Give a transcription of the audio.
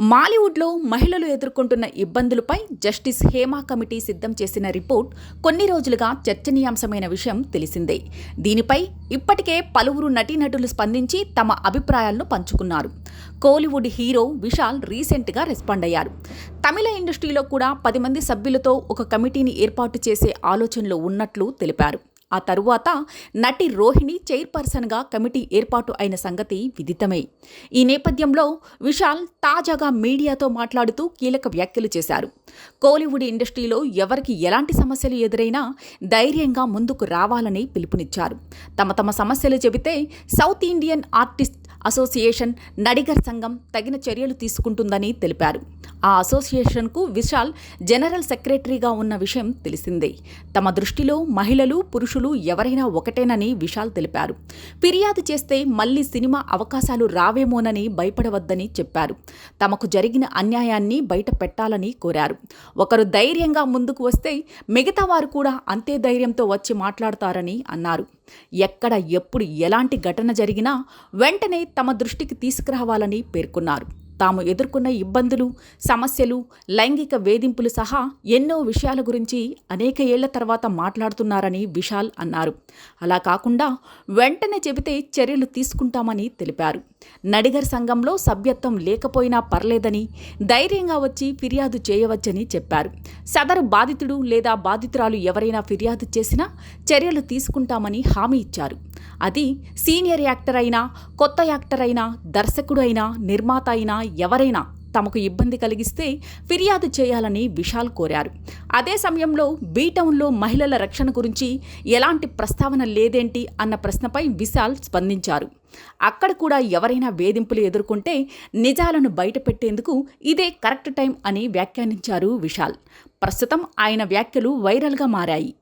మాలీవుడ్లో మహిళలు ఎదుర్కొంటున్న ఇబ్బందులపై justice Hema committee సిద్ధం చేసిన రిపోర్ట్ కొన్ని రోజులుగా చర్చనీయాంశమైన విషయం తెలిసిందే. దీనిపై ఇప్పటికే పలువురు నటీనటులు స్పందించి తమ అభిప్రాయాలను పంచుకున్నారు. కోలీవుడ్ హీరో విశాల్ రీసెంట్గా రెస్పాండ్ అయ్యారు. తమిళ ఇండస్ట్రీలో కూడా పది మంది సభ్యులతో ఒక కమిటీని ఏర్పాటు చేసే ఆలోచనలో ఉన్నట్లు తెలిపారు. ఆ తరువాత నటి రోహిణి చైర్పర్సన్గా కమిటీ ఏర్పాటు అయిన సంగతి విదితమే. ఈ నేపథ్యంలో విశాల్ తాజాగా మీడియాతో మాట్లాడుతూ కీలక వ్యాఖ్యలు చేశారు. కోలీవుడ్ ఇండస్ట్రీలో ఎవరికి ఎలాంటి సమస్యలు ఎదురైనా ధైర్యంగా ముందుకు రావాలని పిలుపునిచ్చారు. తమ తమ సమస్యలు చెబితే south Indian artist association Nadigar Sangam తగిన చర్యలు తీసుకుంటుందని తెలిపారు. ఆ అసోసియేషన్కు విశాల్ జనరల్ సెక్రటరీగా ఉన్న విషయం తెలిసిందే. తమ దృష్టిలో మహిళలు పురుషులు ఎవరైనా ఒకటేనని విశాల్ తెలిపారు. ఫిర్యాదు చేస్తే మళ్ళీ సినిమా అవకాశాలు రావేమోనని భయపడవద్దని చెప్పారు. తమకు జరిగిన అన్యాయాన్ని బయట పెట్టాలని కోరారు. ఒకరు ధైర్యంగా ముందుకు వస్తే మిగతా వారు కూడా అంతే ధైర్యంతో వచ్చి మాట్లాడతారని అన్నారు. ఎక్కడ ఎప్పుడు ఎలాంటి ఘటన జరిగినా వెంటనే తమ దృష్టికి తీసుకురావాలని పేర్కొన్నారు. తాము ఎదుర్కొన్న ఇబ్బందులు సమస్యలు లైంగిక వేధింపులు సహా ఎన్నో విషయాల గురించి అనేక ఏళ్ళ తర్వాత మాట్లాడుతున్నారని విశాల్ అన్నారు. అలా కాకుండా వెంటనే చెబితే చర్యలు తీసుకుంటామని తెలిపారు. నడిగర్ సంఘంలో సభ్యత్వం లేకపోయినా పర్లేదని ధైర్యంగా వచ్చి ఫిర్యాదు చేయవచ్చని చెప్పారు. సదరు బాధితుడు లేదా బాధితురాలు ఎవరైనా ఫిర్యాదు చేసినా చర్యలు తీసుకుంటామని హామీ ఇచ్చారు. అది సీనియర్ యాక్టర్ అయినా కొత్త యాక్టర్ అయినా దర్శకుడు అయినా నిర్మాత అయినా ఎవరైనా తమకు ఇబ్బంది కలిగిస్తే ఫిర్యాదు చేయాలని విశాల్ కోరారు. అదే సమయంలో బీటౌన్లో మహిళల రక్షణ గురించి ఎలాంటి ప్రస్తావన లేదేంటి అన్న ప్రశ్నపై విశాల్ స్పందించారు. అక్కడ కూడా ఎవరైనా వేధింపులు ఎదుర్కొంటే నిజాలను బయటపెట్టేందుకు ఇదే కరెక్ట్ టైం అని వ్యాఖ్యానించారు విశాల్. ప్రస్తుతం ఆయన వ్యాఖ్యలు వైరల్గా మారాయి.